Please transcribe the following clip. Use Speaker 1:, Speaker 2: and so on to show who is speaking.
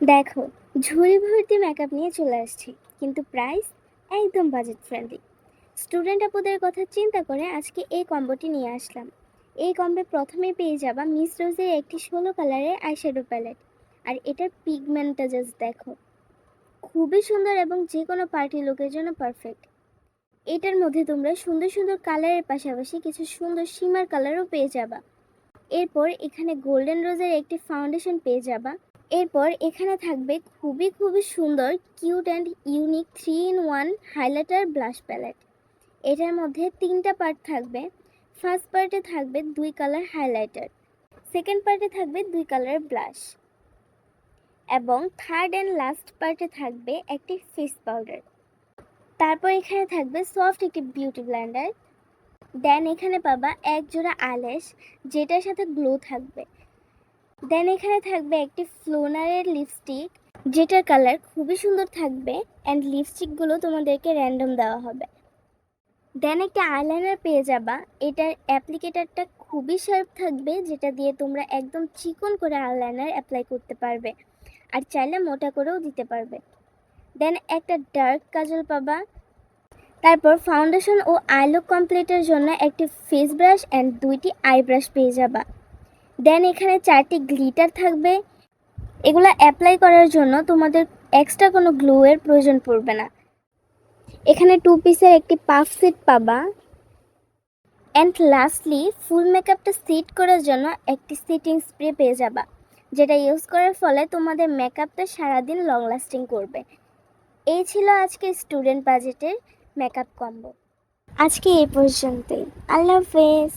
Speaker 1: দেখো, ঝুড়ি ভর্তি মেকআপ নিয়ে চলে আসছি, কিন্তু প্রাইস একদম বাজেট ফ্রেন্ডলি স্টুডেন্ট আপুদের কথা চিন্তা করে আজকে এই কম্বোটি নিয়ে আসলাম। এই কম্বে প্রথমে পেয়ে যাবা মিস রোজের একটি ষোলো কালারের আইশ্যাডো প্যালেট আর এটার পিগমেন্টটা জাস্ট দেখো। খুবই সুন্দর এবং যে কোনো পার্টি লোকের জন্য পারফেক্ট এটার মধ্যে তোমরা সুন্দর সুন্দর কালারের পাশাপাশি কিছু সুন্দর শিমার কালারও পেয়ে যাবা। এরপর এখানে গোল্ডেন রোজের একটি ফাউন্ডেশন পেয়ে যাবা। এরপর এখানে থাকবে খুবই খুবই সুন্দর cute and unique three in one highlighter blush palette এটার মধ্যে তিনটা পার্ট থাকবে। ফার্স্ট পার্টে থাকবে দুই কালার হাইলাইটার সেকেন্ড পার্টে থাকবে দুই কালার ব্লাশ এবং থার্ড অ্যান্ড লাস্ট পার্টে থাকবে একটি ফেস পাউডার তারপর এখানে থাকবে সফট একটি বিউটি ব্লেন্ডার দেন এখানে পাবা এক জোড়া আলেশ, যেটার সাথে গ্লো থাকবে। দেন এখানে থাকবে একটি ফ্লোনারের লিপস্টিক যেটার কালার খুবই সুন্দর থাকবে অ্যান্ড লিপস্টিকগুলো তোমাদেরকে র্যান্ডম দেওয়া হবে। দেন একটা আইলাইনার পেয়ে যাবা, এটার অ্যাপ্লিকেটারটা খুবই শার্প থাকবে, যেটা দিয়ে তোমরা একদম চিকন করে আইলাইনার অ্যাপ্লাই করতে পারবে, আর চাইলে মোটা করেও দিতে পারবে। দেন একটা ডার্ক কাজল পাবা, তারপর ফাউন্ডেশন ও আইলুক কমপ্লিটের জন্য একটি ফেস ব্রাশ অ্যান্ড দুইটি আই ব্রাশ পেয়ে যাবা। দেন এখানে চারটি গ্লিটার থাকবে। এগুলো অ্যাপ্লাই করার জন্য তোমাদের এক্সট্রা কোনো গ্লুয়ের প্রয়োজন পড়বে না। এখানে টু পিসের একটি পাফ সেট পাবা। অ্যান্ড লাস্টলি ফুল মেকআপটা সেট করার জন্য একটি সেটিং স্প্রে পেয়ে যাবা, যেটা ইউজ করার ফলে তোমাদের মেকআপটা সারাদিন লং লাস্টিং করবে। এই ছিল আজকে স্টুডেন্ট বাজেটের মেকআপ কম্বো আজকে এই পর্যন্তই। আল্লাহ হাফেজ।